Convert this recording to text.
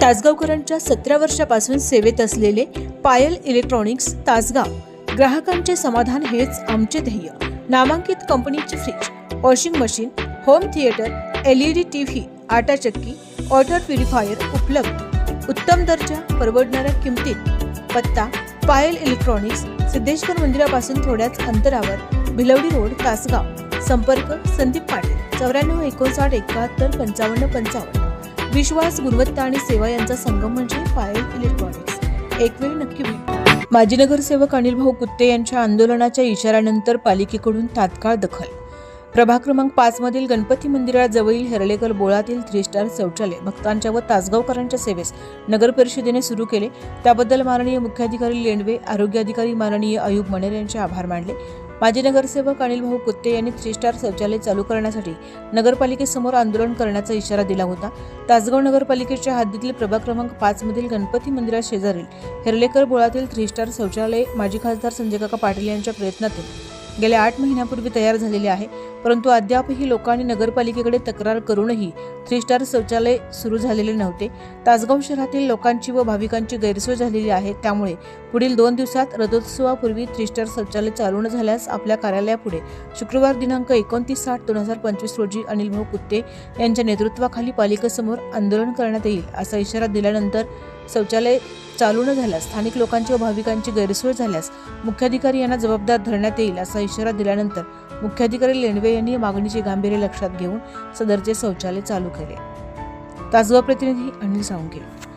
तासगावकरांच्या सतरा वर्षापासून सेवेत असलेले पायल इलेक्ट्रॉनिक्स तासगाव. ग्राहकांचे समाधान हेच आमचे ध्येय. नामांकित कंपनीचे fridge washing machine home theatre L E D T V आटा चक्की वॉटर प्युरिफायर उपलब्ध. उत्तम दर्जा परवडणाऱ्या किमतीत. पत्ता पायल इलेक्ट्रॉनिक्स सिद्धेश्वर मंदिरापासून थोड्याच अंतरावर भिलवडी रोड तासगाव. संपर्क संदीप पाटील चौऱ्याण्णव एकोणसाठ एकाहत्तर पंचावन्न पंचावन्न. विश्वास गुणवत्ता आणि सेवा यांचा संगम म्हणजे पायल इलेक्ट्रॉनिक्स. एक वेळ नक्की भेट माजी नगरसेवक अनिल भाऊ कुत्ते यांच्या आंदोलनाच्या इशाऱ्यानंतर पालिकेकडून तात्काळ दखल. प्रभाग क्रमांक पाच मधील गणपती मंदिराजवळील हेरलेकर बोळातील थ्री स्टार शौचालय. भक्तांच्या व तासगावकरांच्या सेवेस नगर परिषदेने सुरू केले. त्याबद्दल माननीय मुख्याधिकारी लेंडवे आरोग्याधिकारी माननीय अयुब मनेर यांचे आभार मानले. माजी नगरसेवक अनिल भाऊ कुत्ते यांनी थ्री स्टार शौचालय चालू करण्यासाठी नगरपालिकेसमोर आंदोलन करण्याचा इशारा दिला होता. तासगाव नगरपालिकेच्या हद्दीतील प्रभाग क्रमांक पाच मधील गणपती मंदिरा शेजारील हेर्लेकर बोळातील थ्री स्टार शौचालय माजी खासदार संजय काका पाटील यांच्या प्रयत्नातून गेल्या आठ महिन्यापूर्वी तयार झालेले आहे परंतु अद्यापही लोकांनी नगरपालिकेकडे तक्रार करूनही थ्री स्टार शौचालय सुरू झालेले नव्हते. तासगाव शहरातील लोकांची व भाविकांची गैरसोय झालेली आहे त्यामुळे पुढील दोन दिवसात रथोत्सवापूर्वी थ्री स्टार शौचालय चालू न झाल्यास आपल्या कार्यालयापुढे शुक्रवार दिनांक एकोणतीस साठ दोन हजार पंचवीस रोजी अनिल भाऊ कुत्ते यांच्या नेतृत्वाखाली पालिकेसमोर आंदोलन करण्यात येईल असा इशारा दिल्यानंतर शौचालय चालू न झाल्यास स्थानिक लोकांची व भाविकांची गैरसोय झाल्यास मुख्याधिकारी यांना जबाबदार धरण्यात येईल असा इशारा दिल्यानंतर मुख्याधिकारी लेंडवे यांनी या मागणीचे गांभीर्य लक्षात घेऊन सदरचे शौचालय चालू केले. तासगाव प्रतिनिधी अनिल सावंगे